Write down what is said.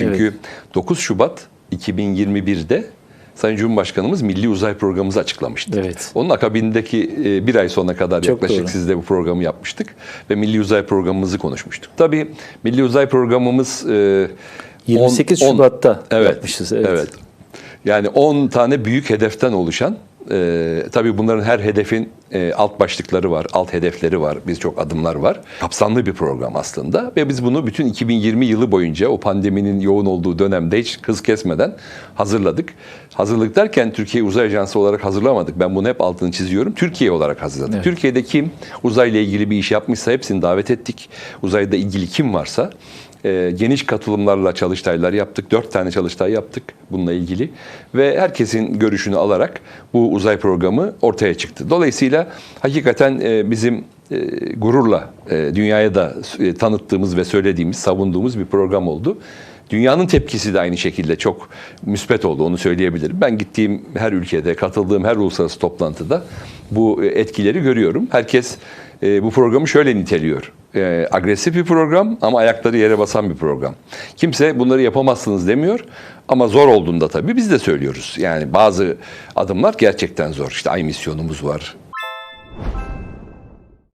Çünkü 9 Şubat 2021'de Sayın Cumhurbaşkanımız Milli Uzay Programımızı açıklamıştı. Evet. Onun akabindeki e, bir ay sonra kadar Çok yaklaşık doğru. sizde bu programı yapmıştık ve Milli Uzay Programımızı konuşmuştuk. Tabii Milli Uzay Programımız e, 28 on- on- Şubat'ta evet, yapmışız. Evet. Yani 10 tane büyük hedeften oluşan e, tabii bunların her hedefin e, alt başlıkları var, alt hedefleri var, birçok adımlar var. Kapsamlı bir program aslında ve biz bunu bütün 2020 yılı boyunca o pandeminin yoğun olduğu dönemde hiç hız kesmeden hazırladık. Hazırlık derken Türkiye Uzay Ajansı olarak hazırlamadık. Ben bunu hep altını çiziyorum. Türkiye olarak hazırladık. Evet. Türkiye'de kim uzayla ilgili bir iş yapmışsa hepsini davet ettik. Uzayda ilgili kim varsa e, geniş katılımlarla çalıştaylar yaptık. Dört tane çalıştay yaptık bununla ilgili. Ve herkesin görüşünü alarak bu uzay programı ortaya çıktı. Dolayısıyla hakikaten e, bizim e, gururla e, dünyaya da tanıttığımız ve söylediğimiz, savunduğumuz bir program oldu. Dünyanın tepkisi de aynı şekilde çok müspet oldu onu söyleyebilirim. Ben gittiğim her ülkede, katıldığım her uluslararası toplantıda bu etkileri görüyorum. Herkes bu programı şöyle niteliyor. E, agresif bir program ama ayakları yere basan bir program. Kimse bunları yapamazsınız demiyor ama zor olduğunda tabii biz de söylüyoruz. Yani bazı adımlar gerçekten zor. İşte ay misyonumuz var.